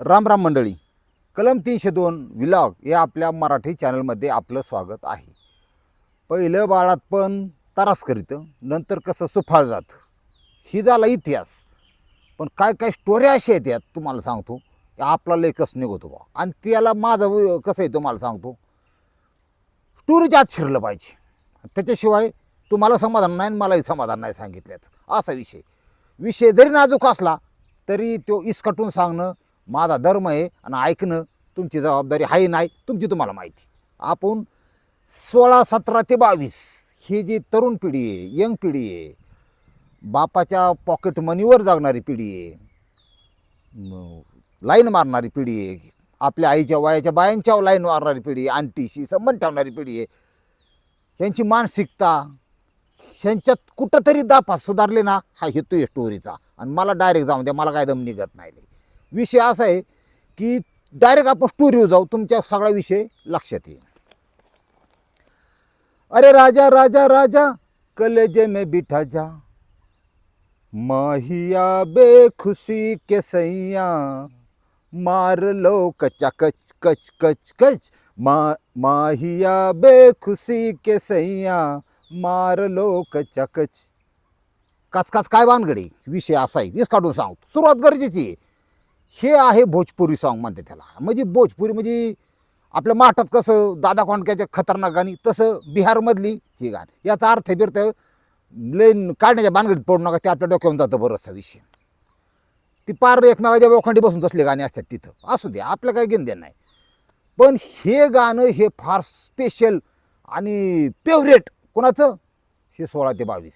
राम राम मंडळी. कलम तीनशे दोन विलॉग या आपल्या मराठी चॅनलमध्ये आपलं स्वागत आहे. पहिलं बाळात पण तरास करीतं नंतर कसं सुफाळ जातं. ही झाला इतिहास. पण काय काय स्टोऱ्या अशा आहेत यात तुम्हाला सांगतो. की आपला लेखच निघतो बा. आणि त्याला माझं व- कसं आहे तुम्हाला सांगतो. स्टोरीच्या आत शिरलं पाहिजे. त्याच्याशिवाय तुम्हाला समाधान नाही आणि मलाही समाधान नाही सांगितल्याचं असा विषय. विषय जरी नाजूक असला तरी तो इसकटून सांगणं माझा धर्म आहे आणि ऐकणं तुमची जबाबदारी आहे नाही तुमची तुम्हाला माहिती. आपण सोळा सतरा ते बावीस ही जी तरुण पिढी आहे यंग पिढी आहे बापाच्या पॉकेट मनीवर जगणारी पिढी आहे लाईन मारणारी पिढी आहे आपल्या आईच्या वयाच्या बायांच्या लाईन मारणारी पिढी आहे आंटीशी संबंध ठेवणारी पिढी आहे. ह्यांची मानसिकता ह्यांच्यात कुठंतरी दापा सुधारले ना हा हेतू आहे स्टोरीचा आणि मला डायरेक्ट जाऊन द्या मला काय दम निघत नाही. विषय असा आहे की डायरेक्ट आपण स्टोरीवर जाऊ तुमच्या सगळा विषय लक्षात येईल. अरे राजा राजा राजा कलेजे में बिठा जा. माहिया बेखुशी के सैया मार लो कचा कच कच कच. कच मा माहिया बेखुशी के सैया मार लो कचा कच. काच काच काय बानगडी विषय असा आहे. काढून सांगतो. सुरुवात गरजेची आहे. हे आहे भोजपुरी सॉन्ग म्हणते त्याला. म्हणजे भोजपुरी म्हणजे आपल्या माठात कसं दादा कोंडक्याच्या खतरनाक गाणी तसं बिहारमधली ही गाणी. याचा अर्थ बिर्थ लेन काढण्याच्या बांधगडीत पडू नका ते आपल्या डोक्यावरून जातं बरंचसा विषय. ती पार एकमेकाच्या वखंडी बसून तसली गाणी असतात तिथं. असू दे आपलं काही घेणं नाही. पण हे गाणं हे फार स्पेशल आणि फेवरेट कोणाचं? हे सोळा ते बावीस.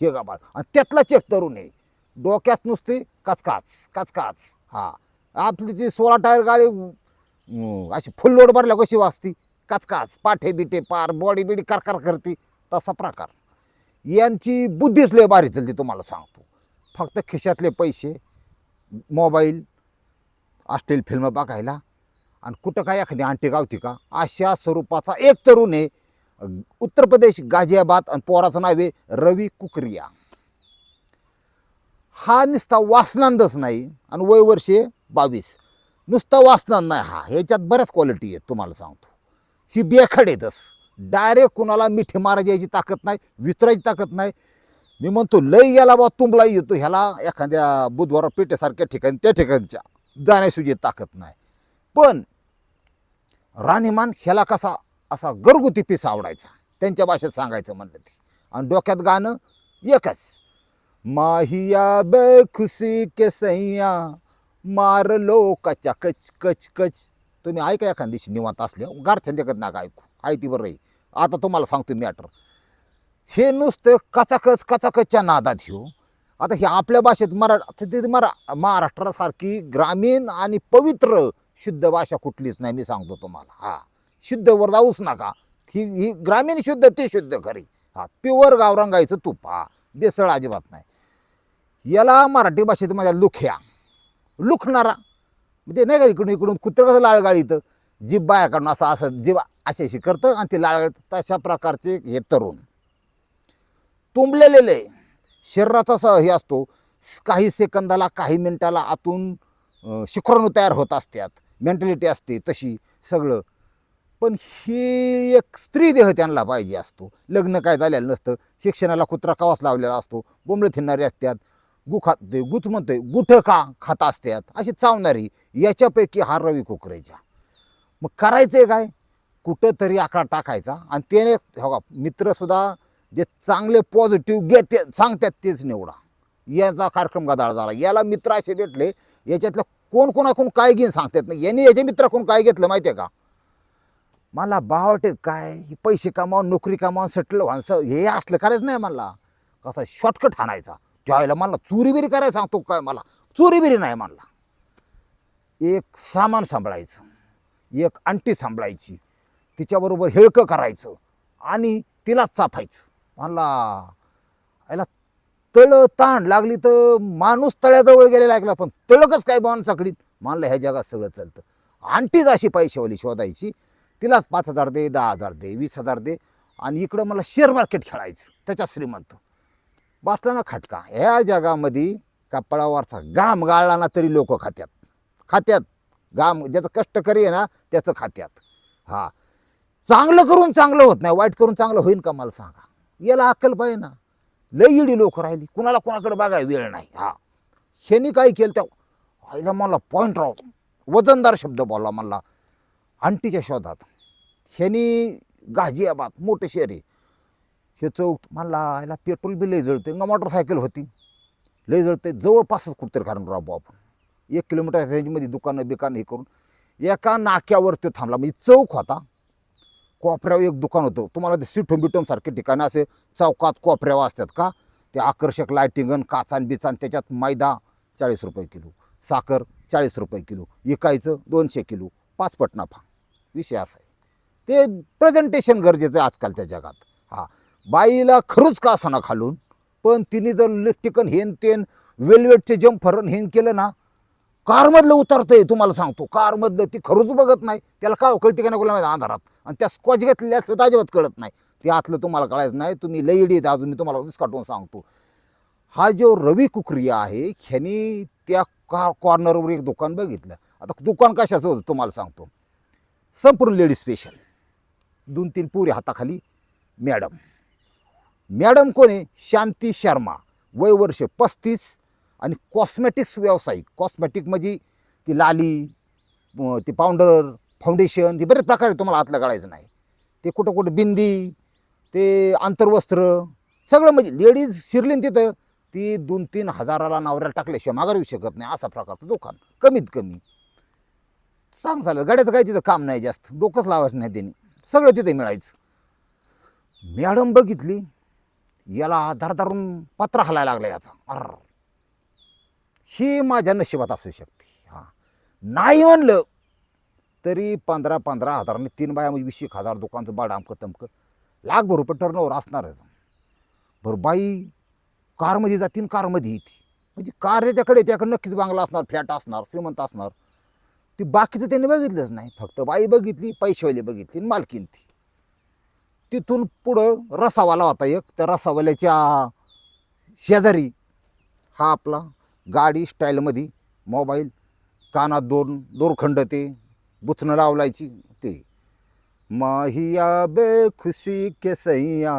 हे गाबाळ आणि त्यातलाच एक तरुण आहे. डोक्यात नुसते काचकाच काचकाच. हा. आपली ती सोळा टायर गाडी अशी फुल लोड भरल्या कशी वाचती कचकाच पाठे बिटे पार बॉडी बिडी करकार करते. तसा प्रकार. यांची बुद्धीच लय भारी चालते तुम्हाला सांगतो. फक्त खिशातले पैसे मोबाईल ऑस्ट्रेल फिल्म बघायला आणि कुठं काय एखादी आंटी गावती का? अशा स्वरूपाचा एक तरुण आहे. उत्तर प्रदेश गाझियाबाद आणि पोराचं नाव आहे रवी कुकरिया. हा नुसता वासनांदच नाही आणि वय वर्षे बावीस. नुसता वासनांद नाही हा. ह्याच्यात बऱ्याच क्वालिटी आहेत तुम्हाला सांगतो. ही बेखड येतच डायरेक्ट कुणाला मिठी मारायची याची ताकद नाही वितरायची ताकद नाही. मी म्हणतो लय गेला बा तुंबला येतो ह्याला एखाद्या बुधवार पेठेसारख्या ठिकाणी त्या ठिकाणच्या जाण्याची ताकद नाही. पण राणीमान ह्याला कसा असा घरगुती पीस आवडायचा त्यांच्या भाषेत सांगायचं म्हणलं ती. आणि डोक्यात गाणं एकच. माहिया बेखुसी के सैया मार लो कचा कच कच कच तुम्ही ऐका एखाद दिवशी निवांत असल्या गार देखत नाका ऐकू. आहे ती बरं राही आता तुम्हाला सांगतो मॅटर हे नुसतं कचाकच कचाकचच्या नादात घेऊ हो. आता हे आपल्या भाषेत मरा आता मरा महाराष्ट्रासारखी ग्रामीण आणि पवित्र शुद्ध भाषा कुठलीच नाही मी सांगतो तुम्हाला. हा. शुद्धवर जाऊच नका. ही ही ग्रामीण शुद्ध ते शुद्ध खरी. हा. प्युअर गावरांगायचं तूप. हा. बेसळ अजिबात नाही. याला मराठी भाषेत माझ्या लुख्या. लुखणारा. म्हणजे नाही का इकडून इकडून कुत्र कसं लाळगाळीतं जीभ बायाकडून असं असं जीभ अशी अशी करतं आणि ते लाळगाळीत तशा प्रकारचे हे तरुण. तुंबलेले शरीराचा स हे असतो. काही सेकंदाला काही मिनिटाला आतून अं, शुक्राणू तयार होत असतात. मेंटॅलिटी असते तशी सगळं. पण ही एक स्त्री देह त्यांना पाहिजे असतो. लग्न काय झालेलं नसतं. शिक्षणाला कुत्रा कवास लावलेला असतो. बोंबळे थिनणारे असतात. गु खात ते गुच म्हणतोय गुठं का खात असतात अशी चावणारी याच्यापैकी हा रवी कुकरेच्या मग करायचं आहे काय? कुठंतरी आकडा टाकायचा आणि त्याने हो का मित्रसुद्धा जे चांगले पॉझिटिव्ह घेते सांगतात तेच निवडा. याचा कार्यक्रम गदाळ झाला. याला मित्र असे भेटले याच्यातलं कोण कोणाकडून काय घेईन सांगतात नाही. यांनी याच्या मित्राकडून काय घेतलं माहिती आहे का? मला बावटे काय पैसे कमावून नोकरी कमावून सेटल व्हायचं हे असलं करायचं नाही मला. कसा शॉर्टकट हाणायचा. त्यावेळेला मला चोरी बिरी करायला सांगतो काय मला? चोरीबिरी नाही म्हणला. एक सामान सांभाळायचं एक अंटी सांभाळायची तिच्याबरोबर हेळकं करायचं आणि तिलाच चाफायचं. म्हणला याला तळ ताण लागली तर माणूस तळ्याजवळ गेलेला ऐकला पण तळकच काय बाण चाकडीत मानलं ह्या जगात सगळं चालतं. आणटीच अशी पैशावाली शोधायची तिलाच पाच हजार दे दहा हजार दे वीस हजार दे आणि इकडं मला शेअर मार्केट खेळायचं त्याच्यात श्रीमंत. बसला ना खटका. ह्या जगामध्ये कपडावरचा घाम गाळला ना तरी लोक खात्यात. खात्यात. गाम ज्याचं कष्टकरी आहे ना त्याचं खात्यात. हा. चांगलं करून चांगलं होत नाही वाईट करून चांगलं होईल का मला सांगा? याला अक्कल पाहिजे ना. लई इडी लोक राहिली. कुणाला कुणाकडे बघाय वेळ नाही. हा. शेनी काय केलं त्या आईला मला पॉईंट राहतो वजनदार शब्द बोलला मला अंटीच्या शोधात. ह्यांनी गाझियाबाद मोठे शहर आहे. हे चौक म्हणला याला पेट्रोल बी लय जळते मग मोटरसायकल होती. लय जळते जवळपासच कुठतरी कारण राबू आपण. एक किलोमीटर रेंजमध्ये दुकानं बिकानं हे करून. एका नाक्यावर तो थांबला. म्हणजे चौक होता. कोपऱ्यावर एक दुकान होतं. तुम्हाला ते सिठोम बिटोम सारखे ठिकाणं असे चौकात कोपऱ्यावर असतात का? ते आकर्षक लायटिंगन काचान बिचान त्याच्यात मैदा चाळीस रुपये किलो साखर चाळीस रुपये किलो विकायचं दोनशे किलो पाच पट नफा. विषय असा आहे. ते प्रेझेंटेशन गरजेचं आहे आजकालच्या जगात. हा. बाईला खरूच का असं खालून? पण तिने जर लिफ्टिकन हेन तेन वेलवेटचे जम्फरन हेन केलं ना कारमधलं उतरतंय तुम्हाला सांगतो. कारमधलं ती खरूच बघत नाही. त्याला काय कळते का नाही माहिती अंधारात. आणि त्या स्कॉच घेतलेल्या असलं तर अजिबात कळत नाही. ते आतलं तुम्हाला कळायचं नाही. तुम्ही लई येते अजून मी तुम्हाला काटून सांगतो. हा जो रवी कुकरिया आहे ह्यानी त्या का कॉर्नरवर एक दुकान बघितलं. आता दुकान कशाचं होतं तुम्हाला सांगतो. संपूर्ण लेडीज स्पेशल दोन तीन पुरी हाताखाली मॅडम मॅडम कोण आहे? शांती शर्मा. वय वर्ष पस्तीस आणि कॉस्मॅटिक्स व्यावसायिक कॉस्मॅटिक म्हणजे ती लाली ती पावडर फाउंडेशन ती बरेच प्रकार आहे तुम्हाला आतलं काढायचं नाही. ते कुठं कुठं बिंदी ते आंतरवस्त्र सगळं म्हणजे लेडीज शिरलीन तिथं ती दोन तीन हजाराला नावऱ्याला टाकल्याशिवाय माघार येऊ शकत नाही. असा प्रकारचं दुकान. कमीत कमी. सांग झालं गाड्याचं काही तिथं काम नाही जास्त. डोकंच लावायचं नाही त्यांनी. सगळं तिथे मिळायचं. मॅडम बघितली याला धरधरून पत्रा हलायला लागला याचा. अर. ही माझ्या नशिबात असू शकते. हां. नाही म्हणलं तरी पंधरा पंधरा हजाराने तीन बाया म्हणजे वीस एक हजार दुकानचं बाड अमकं तमकं लाखभर रुपये टर्नओव्हर असणारच बरं बाई कारमध्ये जातीन कारमध्ये येते म्हणजे कार त्याच्याकडे त्याकडे नक्कीच बांगला असणार फ्लॅट असणार श्रीमंत असणार. ती बाकीचं त्यांनी बघितलंच नाही. फक्त बाई बघितली पैशेवाली बघितली मालकीन ती. तिथून पुढं रसावाला होता एक. त्या रसावाल्याच्या शेजारी हा आपला गाडी स्टाईलमध्ये मोबाईल कानात दोन दोरखंड ते बुचणं लावलायची ते. माहिया बेखुशी के सैया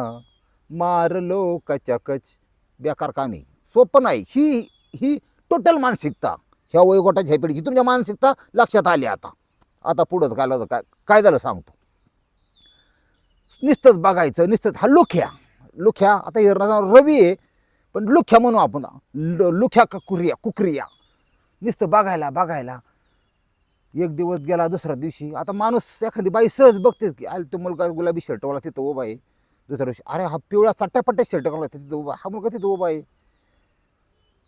मार लो कचाकच बेकार कामी सोपं नाही. ही ही टोटल मानसिकता. ह्या वयोगटाच्या ह्या पिढीची तुमच्या मानसिकता लक्षात आली आता. आता पुढंच काय काय झालं सांगतो. नुसतंच बघायचं नुसतंच. हा लुख्या. लुख्या आता हे रवी आहे पण लुख्या म्हणू आपण. लुख्या का कुरिया कुकरिया. नुसतं बघायला बघायला. एक दिवस गेला दुसऱ्या दिवशी. आता माणूस एखादी बाई सहज बघतेच की अरे तो मुलगा गुलाबी शर्टवाला तिथं उभा आहे. दुसऱ्या दिवशी अरे हा पिवळा चट्ट्यापट्ट्या शर्ट घालला तिथं उभा हा मुलगा तिथं उभा आहे.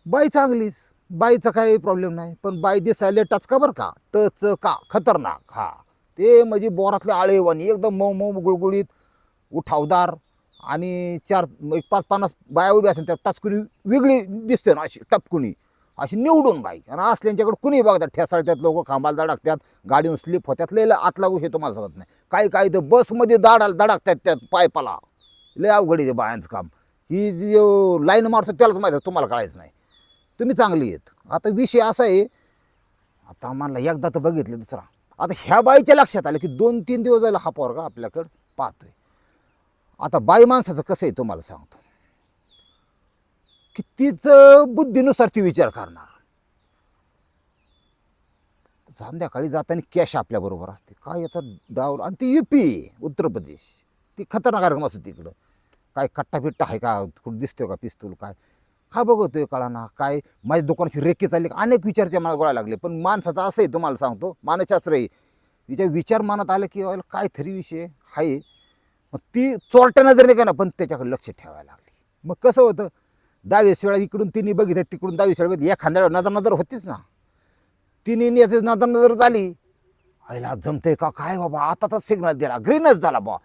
बाई चांगलीच. बाईचा काही प्रॉब्लेम नाही. पण बाई दिसायला टचका बरं का? टच का खतरनाक. हा. ते म्हणजे बोरातले आळेवाणी एकदम मऊ मऊ गुळगुळीत उठावदार आणि चार एक पाच पन्नास बाया उभी असेल त्या टचकुनी वेगळी दिसते ना अशी टपकुनी अशी निवडून बाई. आणि असल्यांच्याकडे कुणी बघतात ठेसाळतात लोक खांबाला दडकतात गाडीवर स्लिप होतात लय आत लागू हे तुम्हाला सांगत नाही. काही काही तर बसमध्ये दाडाला दडकतात त्यात पायपाला. लय अवघड आहे बायांचं काम. ही जी लाईन मारतो त्यालाच माहिती आहे, तुम्हाला कळायचं नाही. तुम्ही चांगली आहेत. आता विषय असा आहे आता आम्हाला एकदा तर बघितलं दुसरा. आता ह्या बाईच्या लक्षात आलं की दोन तीन दिवस झाला हा पोरगा आपल्याकडं पाहतोय. आता बाई माणसाचं कसं आहे तुम्हाला सांगतो. की तिचं बुद्धीनुसार ती विचार करणार. संध्याकाळी जाताना कॅश आपल्याबरोबर असते. काय याचा डावर आणि ती युपी उत्तर प्रदेश. ती खतरनाक कार्यक्रम असतो तिकडं. काय कट्टा बिट्टा आहे का? कुठं दिसतोय का पिस्तूल? काय? का बघतोय कळाना काय माझ्या दुकानाची रेकी चालली अनेक विचारचे मला गोळा लागले. पण माणसाचा असं आहे तुम्हाला सांगतो मानसशास्त्र आहे. तिच्या विचार मनात आलं की काय तरी विषय आहे. मग ती चोरट्या नाही का ना पण त्याच्याकडे लक्ष ठेवायला लागली. मग कसं होतं दहावीस वेळा इकडून तिने बघितलं तिकडून दहावीस वेळा एखाद्या वेळा नजर नजर होतीच ना. तिने याची नजर नजर झाली आईला जमतंय का? काय बाबा आता तर सिग्नल दिला. ग्रीनच झाला बा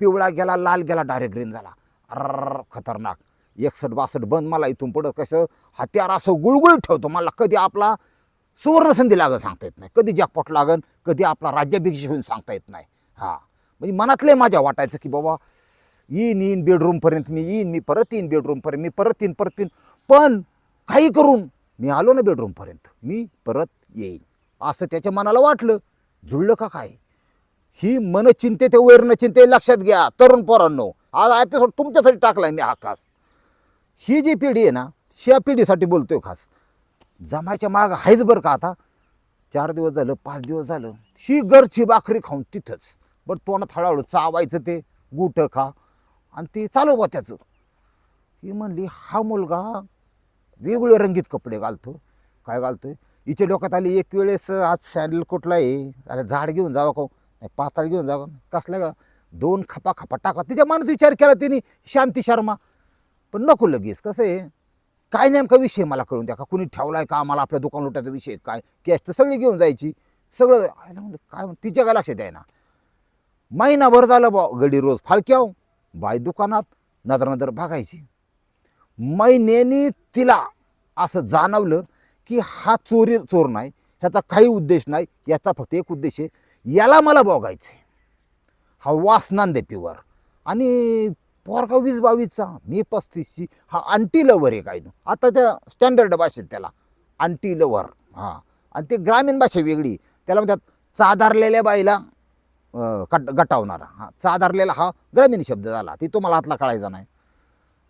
पिवळा गेला लाल गेला डायरेक्ट ग्रीन झाला. अर खतरनाक. एकसठ बासष्ट बंद मला इथून पुढं कसं हत्यार असं गुळगुळीत ठेवतो. मला कधी आपला सुवर्ण संधी लागत सांगता येत नाही. कधी जॅकपॉट लागन कधी आपला राज्याभिषेक होऊन सांगता येत नाही. हा. म्हणजे मनातले माझ्या वाटायचं की बाबा येईन येईन बेडरूमपर्यंत मी येईन मी परत येईन बेडरूमपर्यंत मी परत येईन परत येईन. पण काही करून मी आलो ना बेडरूमपर्यंत मी परत येईन. असं त्याच्या मनाला वाटलं. जुळलं का काय? ही मन चिंते ते वैरण चिंते लक्षात घ्या. तरुण पोरांनो आज एपिसोड तुमच्यासाठी टाकलाय मी आकाश ही जी पिढी आहे ना ह्या पिढीसाठी बोलतोय खास. जमायच्या माग आहेच बरं का आता. चार दिवस झालं पाच दिवस झालं शी गरची भाकरी खाऊन तिथंच. बरं तोंडात हळूहळू चावायचं ते गुटं खा. आणि ते चालू बा त्याचं. ही म्हणली हा मुलगा वेगवेगळे रंगीत कपडे घालतो. काय घालतोय? हिच्या डोक्यात आली एक वेळेस आज सॅन्डल कुठला आहे? अरे झाड घेऊन जावं का हो? नाही पाताळ घेऊन जावं कसला का? दोन खपा खपा टाका. तिच्या मनात विचार केला तिने शांती शर्मा. पण नको लगेच. कसं आहे? काय नेमका विषय मला कळून द्या का? कुणी ठेवलाय का? मला आपल्या दुकान लुटायचा विषय काय? कॅश तर सगळी घेऊन जायची. सगळं म्हणलं काय म्हण- तिच्या काय लक्षात आहे ना महिनाभर झालं बा गडी रोज फाळक्याव बाई दुकानात नजर नजर भागायची महिन्याने तिला असं जाणवलं की हा चोरी चोर नाही ह्याचा काही उद्देश नाही याचा फक्त एक उद्देश आहे याला मला बघायचं हा वास नांदे प्युअर आणि पोरगा वीस बावीसचा मी पस्तीसची. हा अंटी लवर आहे काय आता त्या स्टँडर्ड भाषेत त्याला अंटी लवर हां. आणि ते ग्रामीण भाषा वेगळी. त्याला म्हणतात चादारलेल्या बाईला कट गटावणारा. हा चादारलेला हा ग्रामीण शब्द झाला. ती तुम्हाला आतला कळायचा नाही.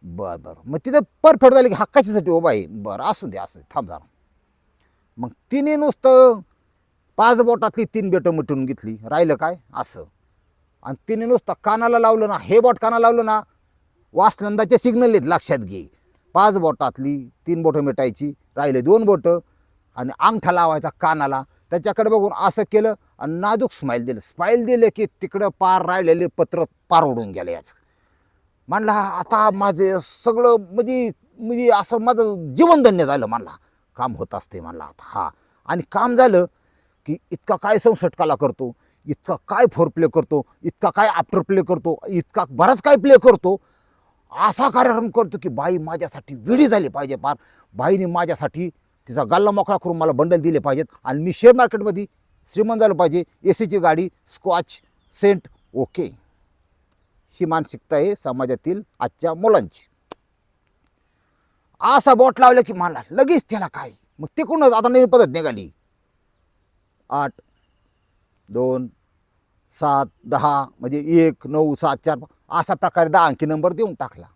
बरं बरं. मग तिथं परफेक्ट झाली की हा कशासाठी उभा आहे? बरं असू दे असू दे. थांब जरा. मग तिने नुसतं पाच बोटातली तीन बेटं मिटून घेतली. राहिलं काय? असं. आणि तिने नुसतं कानाला लावलं ना हे बोट कानाला लावलं ना वासनंदाचे सिग्नल आहेत लक्षात घे. पाच बोटातली तीन बोटं मिटायची राहिले दोन बोटं आणि अंगठा लावायचा कानाला. त्याच्याकडे बघून असं केलं आणि नाजूक स्माईल दिलं. स्माईल दिलं की तिकडं पार राहिलेले पत्र पार उडून गेलं याचं. म्हणला आता माझे सगळं म्हणजे म्हणजे असं माझं जीवनधन्य झालं म्हणला. काम होत असते म्हणला आता हा. आणि काम झालं की इतका काय संसटकाला करतो? इतका काय फोर प्ले करतो इतका काय आफ्टर प्ले करतो इतका बराच काय प्ले करतो. असा कार्यक्रम करतो की बाई माझ्यासाठी वेळी झाली पाहिजे पार बाईने माझ्यासाठी तिचा गल्ला मोकळा करून मला बंडल दिले पाहिजेत आणि मी शेअर मार्केटमध्ये श्रीमंत झालं पाहिजे. ए सीची गाडी स्कॉच सेंट ओके ही मानसिकता आहे समाजातील आजच्या मुलांची. असा बोट लावलं की मला लगेच त्याला काय? मग तिकडूनच आता नवीन पद्धत निघाली. आठ दोन सात दहा म्हणजे एक नऊ सात चार असा प्रकारे दहा अंकी नंबर देऊन टाकला.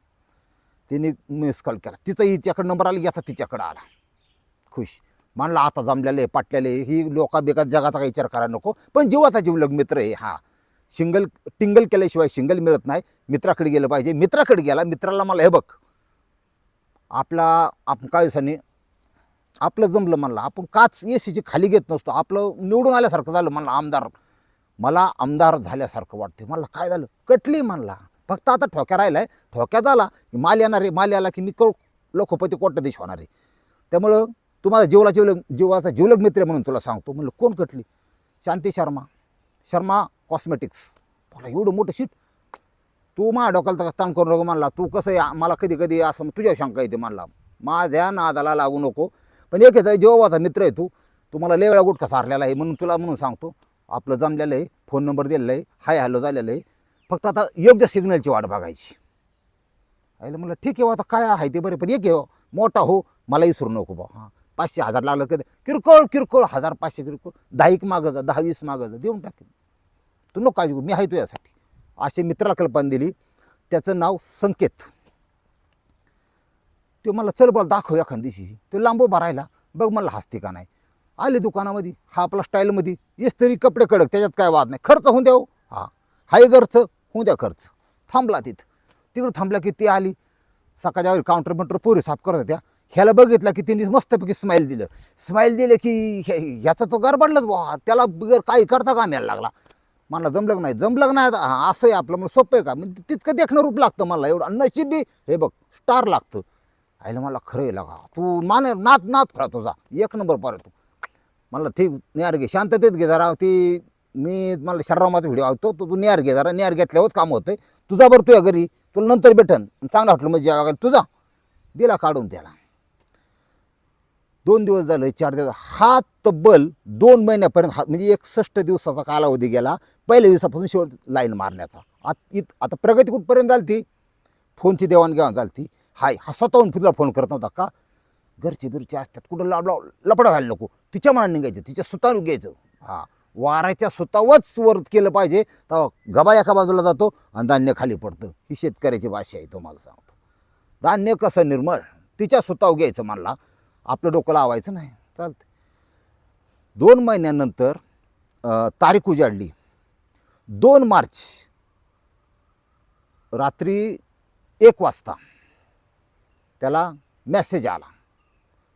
तिने मिस कॉल केला. तिचा हिच्याकडे नंबर आला याचा तिच्याकडे आला. खुश. म्हणला आता जमलेले पाटलेले ही लोका बेकार जगाचा काही विचार करायला नको. पण जीवाचा जीवलग मित्र आहे हा. सिंगल टिंगल केल्याशिवाय सिंगल मिळत नाही. मित्राकडे गेलं पाहिजे. मित्राकडे गेला मित्राला मला हे बघ. आपला आपण काय दिवसांनी आपलं जमलं म्हणलं. आपण काच ए सीची खाली घेत नसतो. आपलं निवडून आल्यासारखं झालं म्हणलं आमदार. मला आमदार झाल्यासारखं वाटते मला काय झालं? कटली म्हणला. फक्त आता ठोक्या राहिला आहे ठोक्या झाला की माल येणार आहे. माल आला की मी करो. लोकपती कोट्याधीश होणार आहे. त्यामुळं तुम्हाला जीवला जीवलग जीवाचा जीवलग मित्र आहे म्हणून तुला सांगतो. म्हणलं कोण कटली? शांती शर्मा. शर्मा कॉस्मेटिक्स. मला एवढं मोठं शीट तू माझ्या डोक्याला तर ताण करू नको म्हणला. तू कसं आहे मला कधी कधी असं तुझ्या शंका येते म्हणला. माझ्या नादाला लागू नको. पण एक आहे जेव्हाचा मित्र आहे तू तुम्हाला लेवळा वेळा गुटखा सारलेला आहे म्हणून तुला म्हणून सांगतो. आपलं जमलेलं आहे फोन नंबर दिलेला आहे हाय हॅलो झालेलं आहे. फक्त आता योग्य सिग्नलची वाट बघायची. आईला म्हणलं ठीक आहे हो, आता काय आहे ते बरे पण एक हो मोठा हो मला विसरू नको बा हां. पाचशे हजार लागलं कधी? किरकोळ किरकोळ हजार पाचशे किरकोळ दहा एक मागं जा दहा वीस मागं जा देऊन टाकेन तू नको काळजी मी आहे तुझ्यासाठी. अशी मित्राला कल्पना दिली. त्याचं नाव संकेत. तो मला चल बोल दाखव एखाद दिवशी. तो लांब उभा राहिला बघ मला हसते का नाही? आले दुकानामध्ये हा आपला स्टाईलमध्ये येस तरी कपडे कडक त्याच्यात काय वाद नाही. खर्च होऊन द्या हो. हा. हाय खर्च होऊन द्या खर्च. थांबला तिथं. तिकडं थांबला की ती आली. सकाळच्या काउंटर बंटर पोरी साफ करत होत्या. ह्याला बघितला की तिने मस्तपैकी स्माईल दिलं. स्माईल दिलं की ह्याचा तो गरबडलाच वा त्याला बिगर काही करता का यायला लागला. मला जमलं नाही? जमलं नाही? आता असं आहे आपलं. म्हणजे सोपं आहे का? म्हणजे तितकं देखणं रूप लागतं मला एवढं. आणि नशीब बी हे बघ स्टार लागतं. आईला मला खरं आहे लागा. तू मान नात नात खरा तुझा. एक नंबर पार तू. मला ते निहार घे. शांततेत घे जरा. ती मी मला शर्रामाचा व्हिडिओ आवतो तू तू निहार घे जरा. निहार घेतल्यावरच काम होतं तुझा बरं तुझ्या घरी. तुला नंतर भेटन. चांगलं वाटलं म्हणजे जेव्हा तुझा दिला काढून त्याला. दोन दिवस झाले चार दिवस. हा तब्बल दोन महिन्यापर्यंत हा म्हणजे एकसष्ट दिवसाचा कालावधी गेला. पहिल्या दिवसापासून शेवट लाईन मारण्याचा. आत इत आता प्रगती कुठपर्यंत झाली ती फोनची देवाणघेवाण झाली ती हाय हा स्वतःहून फिरला फोन करत नव्हता का? घरचे बिरचे असतात कुठं लाव लाव लपडा व्हायला नको. तिच्या मनाने निघायचं तिच्या सुतावर घ्यायचं. हा. वाऱ्याच्या सुतावच वर केलं पाहिजे तर गबा एका बाजूला जातो आणि धान्य खाली पडतं. ही शेतकऱ्याची भाषा आहे तुम्हाला सांगतो. धान्य कसं निर्मळ? तिच्या सुताव घ्यायचं म्हणला आपलं डोकं लावायचं नाही. चालतं दोन महिन्यानंतर तारीख उजाडली. दोन मार्च रात्री एक वाजता त्याला मेसेज आला.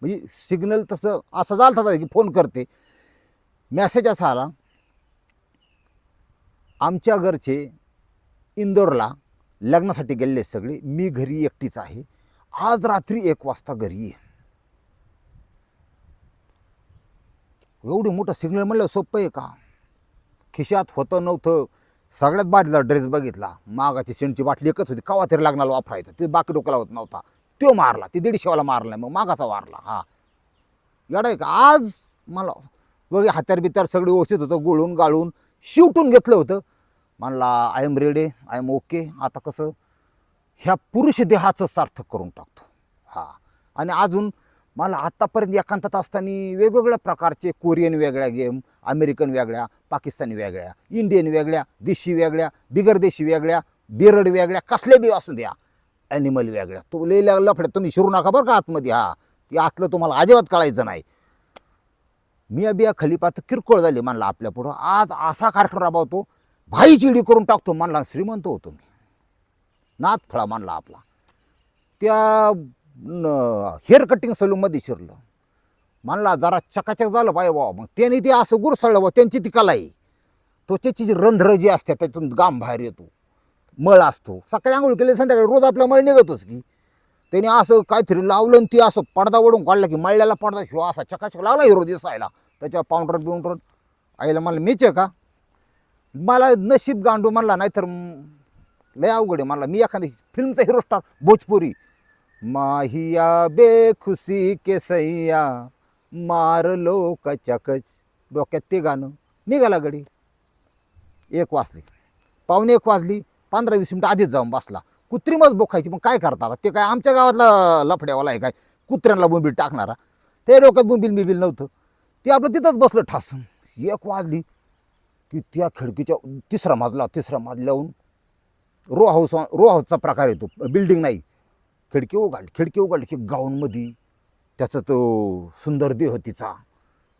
म्हणजे सिग्नल तसं असं झालं होतं की फोन करते. मेसेज असा आला. आमच्या घरचे इंदोरला लग्नासाठी गेलेले सगळे. मी घरी एकटीच आहे. आज रात्री एक वाजता घरी ये. एवढं मोठं सिग्नल म्हणलं सोपं आहे का? खिशात होतं नव्हतं. सगळ्यात बाटलीचा ड्रेस बघितला. मागाची शेणची बाटली एकच होती. कवा तरी लागणार वापरायचं. ते बाकी डोक्याला होत नव्हता. तो मारला ती दीडशेवाला मारला नाही मग मागाचा मारला हा. येडा आहे का? आज मला वगैरे हात्यार बित्यार सगळे व्यवस्थित होतं गुळून गाळून शिवटून घेतलं होतं. म्हणला I am ready I am okay आता कसं? ह्या पुरुष देहाचं सार्थक करून टाकतो. हा. आणि अजून मला आत्तापर्यंत एकांतात असताना वेगवेगळ्या प्रकारचे कोरियन वेगळ्या गेम अमेरिकन वेगळ्या पाकिस्तानी वेगळ्या इंडियन वेगळ्या देशी वेगळ्या बिगर देशी वेगळ्या बिरड वेगळ्या कसल्या बी असू द्या. ॲनिमल वेगळ्या. तो लय लफड्यात तुम्ही शिरू नका बरं का आतमध्ये. हा ती आतलं तुम्हाला अजिबात कळायचं नाही. मिया बिया खलिपात तर किरकोळ झाली म्हणला आपल्या पुढं. आज असा कार्यक्रम राबवतो भाई चिडी करून टाकतो म्हणला श्रीमंत होतो मी. नाथ फळा मानला आपला. त्या हेअर कटिंग सलूनमध्ये शिरलं. म्हणला जरा चकाचक झालं बाय बाबा मग त्याने ते असं गुरसळलं बा त्यांची ती कला आहे. त्वचेची जी रंध्र जी असते त्यातून गाम बाहेर येतो. मळ असतो. सकाळी आंघोळ केली संध्याकाळी रोज आपला मळ निघतोच की. त्याने असं काहीतरी लावलं आणि ती असं पडदा ओढून काढला की मळल्याला पडदा ह्यो असा चकाचक लागला हिरो दिसायला. त्याच्या पाऊंडर बिऊंडर आईला मला मीच आहे का? मला नशीब गांडू म्हणला नाहीतर लय अवघड आहे. म्हणला मी एखादी फिल्मचा हिरो स्टार भोजपुरी. माहिया बेखुशी के सैया मार लो कचाकच डोक्यात ते गाणं निघाला गडी. एक वाजली. पावणे एक वाजली. पंधरा वीस मिनिटं आधीच जाऊन बसला. कुत्रीमच बोखायची मग काय करता ते काय आमच्या गावातला लफड्यावाला आहे काय? कुत्र्यांना बुंबील टाकणारा. ते डोक्यात बुंबील बिबिल नव्हतं. ते आपलं तिथंच बसलं ठासून. एक वाजली की त्या खिडकीच्या तिसरा मजला तिसरा मजल्याहून रो हाऊस रो हाऊसचा प्रकार येतो. बिल्डिंग नाही. खिडकी उघडली. खिडकी उघडली की गाऊनमध्ये त्याचा तो सुंदर देह तिचा.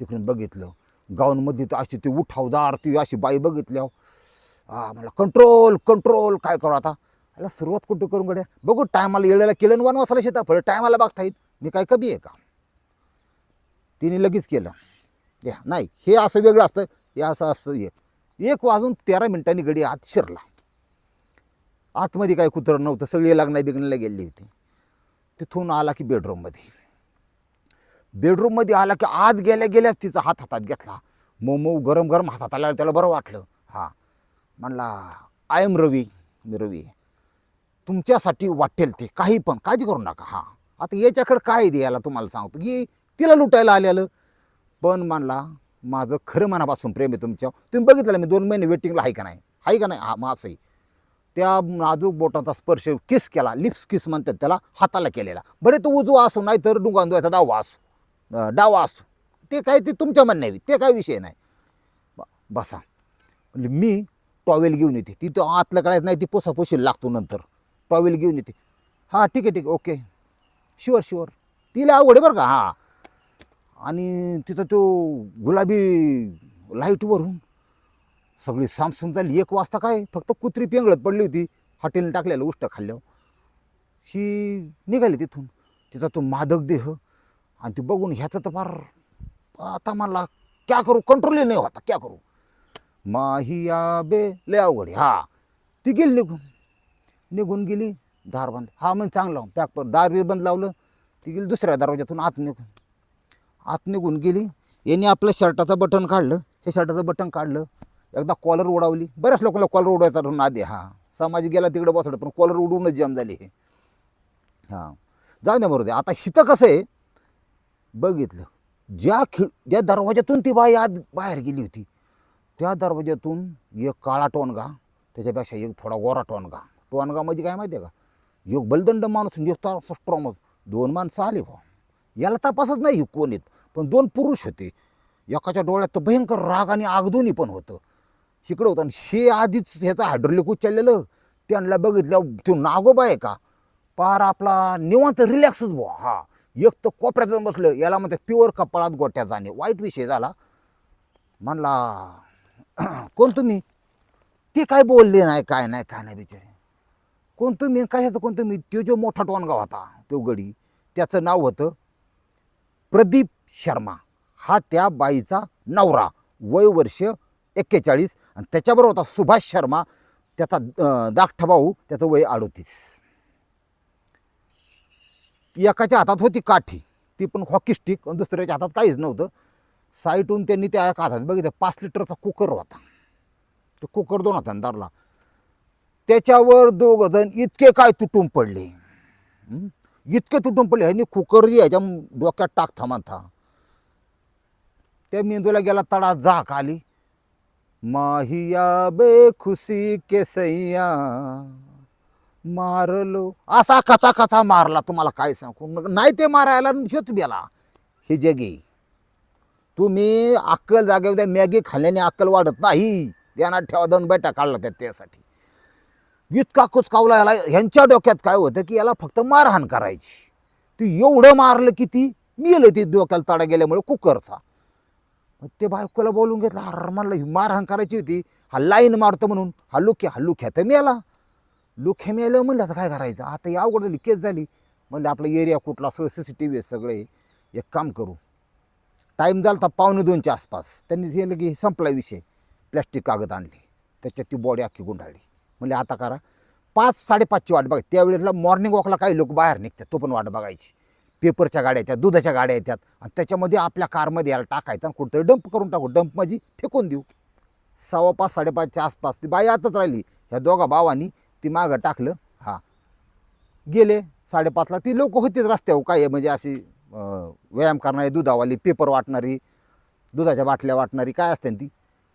तिकडून बघितलं. गाऊनमध्ये तर अशी ती उठावदार ती अशी बाई बघितल्यावर हा मला कंट्रोल कंट्रोल काय करू आता? याला सुरुवात कुठं करून गड्या? बघू टायमाला येळेला केलं वन वाजता शेता फळ टायमाला बघता येईल मी काय कमी आहे का? तिने लगेच केलं या नाही हे असं वेगळं असतं हे असं असतं एक एक वाजून तेरा मिनिटांनी गडी आत शिरला. आतमध्ये काय कुत्रं नव्हतं सगळी लग्ना बिग्नाला गेली होती. तिथून आला की बेडरूममध्ये. बेडरूममध्ये आला की आत गेल्या गेल्याच तिचा हात हातात घेतला. मऊ मऊ गरम गरम हातात आला त्याला बरं वाटलं. हा म्हणला आय एम रवी मी रवी तुमच्यासाठी वाटेल ते काही पण काळजी करू नका हां. आता याच्याकडे काय द्यायला तुम्हाला सांगतो की तिला लुटायला आलेलं. पण म्हणला माझं खरं मनापासून प्रेम आहे तुमच्या तुम्ही बघितलं मी दोन महिने वेटिंगला आहे का नाही? आहे का नाही? हा मग असंही त्या नाजूक बोटाचा स्पर्श किस केला लिप्स किस म्हणतात त्याला हाताला केलेला. बरे तो उजवा असो नाही तर डुंगांदुवायचा दावा असो. डावा असो. ते काय ते तुमच्या म्हणण्यावी ते काय विषय नाही. बसा. म्हणजे मी टॉवेल घेऊन येते. तिथं आतलं कळायचं नाही ती पोसापोशी लागतो नंतर. टॉवेल घेऊन येते. हां ठीक आहे ठीक आहे ओके. शुअर शुअर तिला आवड आहे बरं का? हां. आणि तिथं तो गुलाबी लाईटवरून सगळी सामसूम झाली. एक वाजता काय? फक्त कुत्री पेंगळत पडली होती. हॉटेलने टाकलेलं उष्ट खाल्ल्यावर. शी निघाली तिथून. तिचा तो मादक देह आणि ती बघून ह्याचं तर फार आता मला क्या करू? कंट्रोलही नाही होता. क्या करू? माहिया बे लय अवघड आहे. हा. ती गेली निघून. निघून गेली दार बंद. हा मग चांगला पॅक पर दार बीर बंद लावलं. ती गेली दुसऱ्या दरवाज्यातून आत निघून. आत निघून गेली. याने आपलं शर्टाचं बटन काढलं. हे शर्टाचं बटन काढलं. एकदा कॉलर उडावली. बऱ्याच लोकांना कॉलर उडवायचा ना आधी हा. समाज गेला तिकडे बसलं पण कॉलर उडवूनच जाम झाली हे. हां. जाऊ द्या बरोबर आता हिथं कसं आहे? बघितलं. ज्या खिड ज्या दरवाज्यातून ती बाई आत बाहेर गेली होती त्या दरवाज्यातून एक काळा टोनगा त्याच्यापेक्षा एक थोडा गोरा टोनगा. टोनगा म्हणजे काय माहिती आहे का? एक बलदंड माणूस एक तर स्ट्रॉंग दोन माणसं आले भाऊ याला तपासच नाही कोण येत पण दोन पुरुष होते. एकाच्या डोळ्यात तर भयंकर राग आणि आग दोन्ही पण होतं. इकडं होतं आणि हे आधीच ह्याचं हायड्रोलिक उचललेलं त्यांना बघितलं तो नागोबा आहे का? पार आपला निवांत रिलॅक्सच बुवा. हा एक तर कोपऱ्यात बसलं याला म्हणतात प्युअर कपाळात गोट्या जाणे. वाईट विषय झाला. म्हणला कोण तुम्ही? ते काय बोलले नाही काय नाही काय नाही बिचारे. कोण तुम्ही कशाचं कोण तुम्ही? तो जो मोठा टोनगाव होता तो गडी त्याचं नाव होतं प्रदीप शर्मा. हा त्या बाईचा नवरा वय वर्ष एक्केचाळीस आणि त्याच्याबरोबर होता सुभाष शर्मा त्याचा दाखठा भाऊ त्याचं वय अडोतीस. एकाच्या हातात होती काठी ती पण हॉकी स्टिक आणि दुसऱ्याच्या हातात काहीच नव्हतं. साईटून त्यांनी त्या एका हातात बघितलं पाच लिटरचा कुकर होता. तो कुकर दोन हाताने दारला त्याच्यावर दोघं जण इतके काय तुटून पडले. इतके तुटून पडले ह्यांनी कुकर याच्या डोक्यात टाक थांबा त्या मेंदूला गेला तडा झाक आली. माहिया बे खुशी के सैया मारलो. असा कचा कचा मारला तुम्हाला काय सांगू? मग नाही ते मारायला हेच गेला हे जगे. तुम्ही अक्कल जागेवर द्या मॅगी खाल्ल्याने अक्कल वाढत नाही. ध्यानात ठेवा दोन बैठा काढला त्या त्यासाठी. इतका कुचकावला याला ह्यांच्या डोक्यात काय होतं की याला फक्त मारहाण करायची. तू एवढं मारलं की ती मिळलं ती डोक्याला तडा गेल्यामुळे कुकरचा. मग ते बायकोला बोलून घेतलं अर म्हणलं ही मारहाण करायची होती. हा लाईन मारतो म्हणून हा लुख्या हा लुख्या तर मेला. लुख्या मेलं म्हणलं आता काय करायचं? आता ही अवघड झाली केस झाली. म्हणलं आपला एरिया कुठला? सगळं सी सी टी व्ही सगळे एक काम करू टाईम झाला तर पावणे दोनच्या आसपास. त्यांनी केलं की संपला विषय. प्लॅस्टिक कागद आणली. त्याच्यात ती बॉडी अख्खी गुंडाळली. म्हणजे आता करा. पाच साडेपाचची वाट बघा. त्यावेळेला मॉर्निंग वॉकला काही लोक बाहेर निघतात. तो पण वाट बघायची. पेपरच्या गाड्या येतात दुधाच्या गाड्या येतात. आणि त्याच्यामध्ये आपल्या कारमध्ये याला टाकायचं आणि कुठंतरी डंप करून टाकू. डंप माझी फेकून देऊ. सव्वा पाच साडेपाचच्या आसपास ती बाई आतच राहिली. ह्या दोघा भावांनी ती मागं टाकलं. हा. गेले. साडेपाचला ती लोक होतीच रस्त्यावर. काय आहे म्हणजे अशी व्यायाम करणारी दुधावाली पेपर वाटणारी दुधाच्या बाटल्या वाटणारी काय असते ती?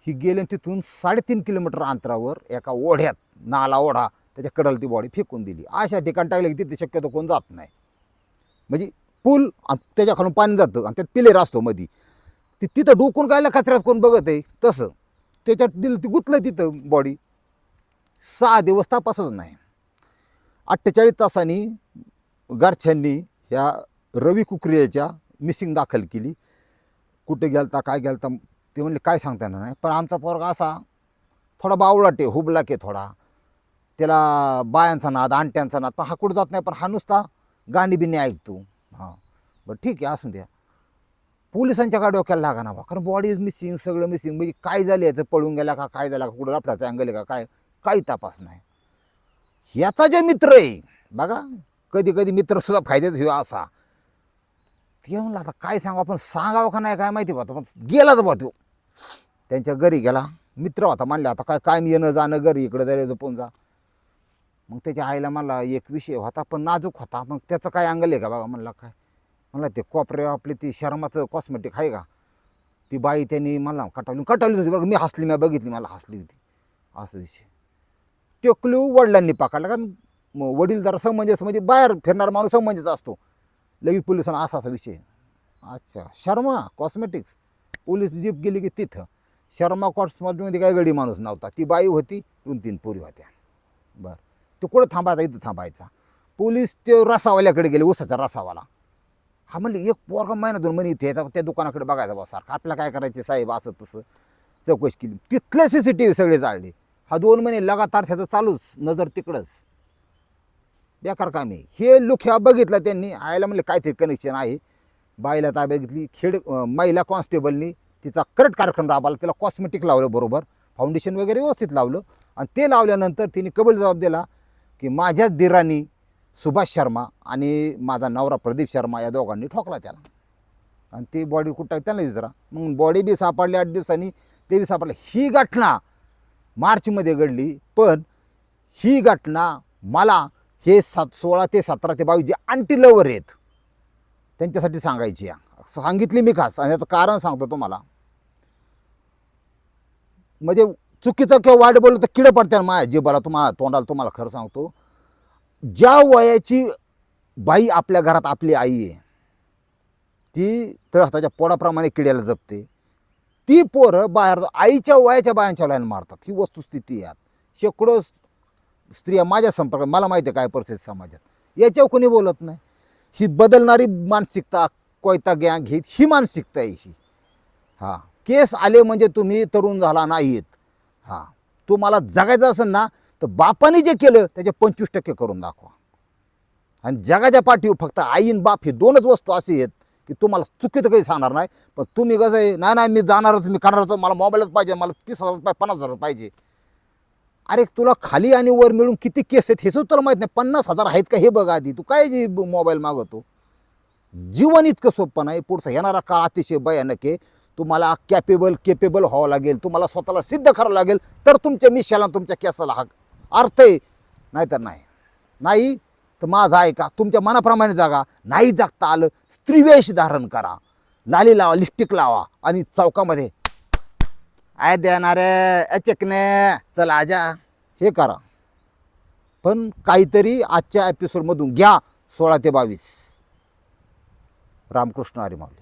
ही गेली आणि तिथून साडेतीन किलोमीटर अंतरावर एका ओढ्यात नाला ओढा त्याच्या कडल ती बॉडी फेकून दिली. अशा ठिकाणी टाकले की तिथे शक्यतो कोण जात नाही. म्हणजे पूल आणि पाणी जातं आणि त्यात पिलेर असतो मध्ये ती तिथं डोकून गायला कचऱ्यात कोण बघत आहे? तसं. त्याच्यात दिलं ती गुतलं तिथं बॉडी सहा दिवस तपासच नाही. अठ्ठेचाळीस तासांनी घरच्यांनी ह्या रवी कुकरेच्या मिसिंग दाखल केली. कुठे गेलता काय गेलता ते म्हणले काय सांगता येणार नाही. पण आमचा पोरगा असा थोडा बावळाट हुबलाटे थोडा. त्याला बायांचा नाद आणट्यांचा नाद पण हा कुठं जात नाही पण हा नुसता गाणी बिणी ऐकतो. हां. बरं ठीक आहे असून द्या. पोलिसांच्या का डोक्याला लागा ना बा कारण बॉडी इज मिसिंग सगळं मिसिंग म्हणजे काय झालं याचं पळून गेला का काय झालं का कुठं रफडाचा अँगल आहे का काय काही तपास नाही. याचा जे मित्र आहे बघा कधी कधी मित्रसुद्धा फायद्यात घेऊ असा. ते म्हणलं आता काय सांगू आपण सांगावं का नाही काय माहिती बा पण गेला तर बा तो. त्यांच्या घरी गेला. मित्र होता म्हणले आता काय काय येणं जाणं घरी इकडं जरी झोपून जा. मग त्याच्या आईला मला एक विषय होता पण नाजूक होता. मग त्याचं काय अंगल आहे का बघा? म्हणला काय? म्हणला ते कोपरे आपली ती शर्माचं कॉस्मेटिक आहे का? ती बाई त्यांनी मला कटावली. कटावली होती बरं मी हसली मी बघितली मला हसली होती. असं विषय. तो क्ल्यू वडिलांनी पकडला कारण वडील जरा समंजस म्हणजे बाहेर फिरणारा माणूस समंजस असतो. लगेच पोलिसांना असा असा विषय. अच्छा शर्मा कॉस्मेटिक्स पोलीस जीप गेली की तिथं. शर्मा कॉस्मेटिकमध्ये काय गडी माणूस नव्हता. ती बाई होती दोन तीन पोरी होत्या. बरं. तो कुठं थांबायचा? इथं थांबायचा. पोलीस ते रसावाल्याकडे गेले उसाचा रसावाला. हा म्हणले एक पोरगा महिना दोन महिने इथे येतात त्या दुकानाकडे बघायचा बा सारखं. आपल्याला काय करायचे साहेब असं तसं. चौकशी केली. तिथले सी सी टी व्ही सगळे चालले हा दोन महिने लगातार त्याचं चालूच नजर तिकडंच. बेकार काम आहे. हे लुख्या बघितलं त्यांनी आयला म्हणलं काहीतरी कनेक्शन आहे. बाईला ताब्यात घेतली खेड महिला कॉन्स्टेबलनी तिचा करट कार्यक्रम राबवला तिला कॉस्मेटिक लावलं बरोबर फाउंडेशन वगैरे व्यवस्थित लावलं आणि ते लावल्यानंतर तिने कबल जबाब दिला की माझ्याच दिरानी सुभाष शर्मा आणि माझा नवरा प्रदीप शर्मा या दोघांनी ठोकला त्याला. आणि ती बॉडी कुठं आहे त्यांना विचारा. मग बॉडी बी सापडली आठ दिवसांनी ते बी सापडलं. ही घटना मार्चमध्ये घडली पण ही घटना मला हे सात सोळा ते सतरा ते बावीस जे अँटी लवर आहेत त्यांच्यासाठी सांगायची या. सांगितली मी खास आणि याचं कारण सांगतो तुम्हाला. म्हणजे चुकीचं किंवा वाईट बोललं तर किडं पडते ना माझ्या जीवाला तुम्हाला तोंडाला तुम्हाला खरं सांगतो. ज्या वयाची बाई आपल्या घरात आपली आई आहे ती तळहाताच्या पोडाप्रमाणे किड्याला जपते. ती पोरं बाहेर आईच्या वयाच्या बायांच्या लाईन मारतात. ही वस्तुस्थिती आहे शेकडो स्त्रिया माझ्या संपर्कात मला माहिती आहे काय परिस्थिती समाजात. याच्यावर कोणी बोलत नाही. ही बदलणारी मानसिकता कोयता गँग घेत ही मानसिकता आहे ही. हां. केस आले म्हणजे तुम्ही तरुण झाला नाहीत. हां. तुम्हाला जगायचं असेल ना तर बापाने जे केलं त्याचे पंचवीस टक्के करून दाखवा. आणि जगाच्या पाठीवर फक्त आई आणि बाप हे दोनच वस्तू अशी आहेत की तुम्हाला चुकीत काही सांगणार नाही. पण तुम्ही कसं आहे नाही नाही मी जाणारच मी करणारच मला मोबाईलच पाहिजे मला तीस हजार पाहिजे पन्नास हजार पाहिजे. अरे तुला खाली आणि वर मिळून किती केस आहेत हे सुद्धा तुला माहीत नाही. पन्नास हजार आहेत का हे बघ आधी. तू काय जे मोबाईल मागवतो? जीवन इतकं सोपं नाही. पुढचा येणारा काळ अतिशय भयानक आहे. तुम्हाला कॅपेबल केपेबल व्हावं लागेल. तुम्हाला स्वतःला सिद्ध करावं लागेल. तर तुमच्या मिशाला तुमच्या केसाला हा अर्थ आहे. नाहीतर नाही. नाही तर माझा ऐका. तुमच्या मनाप्रमाणे जागा. नाही जागता आलं स्त्रीवेश धारण करा. लाली लावा लिपस्टिक लावा आणि चौकामध्ये आय देणारे चकने चला आजा हे करा. पण काहीतरी आजच्या एपिसोडमधून घ्या सोळा ते बावीस. रामकृष्ण आरिमावले